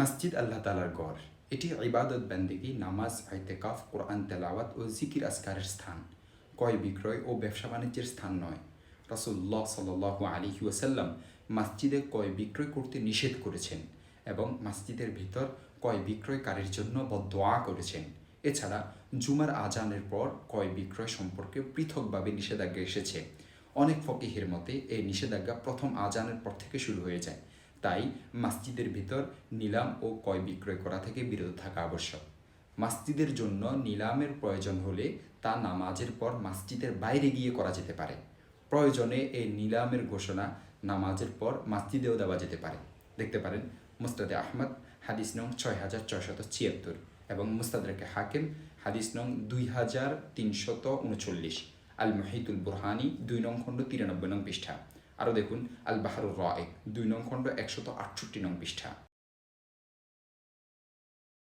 মসজিদ আল্লাহ তালার গড় এটি ইবাদত বান্দিগি, নামাজ আইতেকাফ কোরআন, তেলাওয়াত ও জিকির আসকারের স্থান। ক্রয় বিক্রয় ও ব্যবসা বাণিজ্যের স্থান নয়। রাসুল্লাহ সাল আলী ওয়াসাল্লাম মসজিদে ক্রয় বিক্রয় করতে নিষেধ করেছেন এবং মসজিদের ভিতর ক্রয় বিক্রয়কারীর জন্য বদোয়া করেছেন। এছাড়া জুমার আজানের পর ক্রয় বিক্রয় সম্পর্কে পৃথকভাবে নিষেধাজ্ঞা এসেছে। অনেক ফকিহের মতে, এই নিষেধাজ্ঞা প্রথম আজানের পর থেকে শুরু হয়ে যায়। তাই মসজিদের ভিতর নিলাম ও ক্রয় বিক্রয় করা থেকে বিরত থাকা আবশ্যক। মসজিদের জন্য নিলামের প্রয়োজন হলে তা নামাজের পর মসজিদের বাইরে গিয়ে করা যেতে পারে। প্রয়োজনে এই নিলামের ঘোষণা নামাজের পর মসজিদেও দেওয়া যেতে পারে। দেখতে পারেন, মুস্তাদে আহমদ, হাদিস নং ছয় হাজার ছয়শত ছিয়াত্তর এবং মুস্তাদরাকে হাকিম, হাদিস নং দুই হাজার তিনশত উনচল্লিশ। আল মহিতুল বুরহানি, দুই নং খণ্ড তিরানব্বই নং পৃষ্ঠা। আরও দেখুন আল বাহারুর রায় দুই নং খণ্ড একশত আটষট্টি নং পৃষ্ঠা।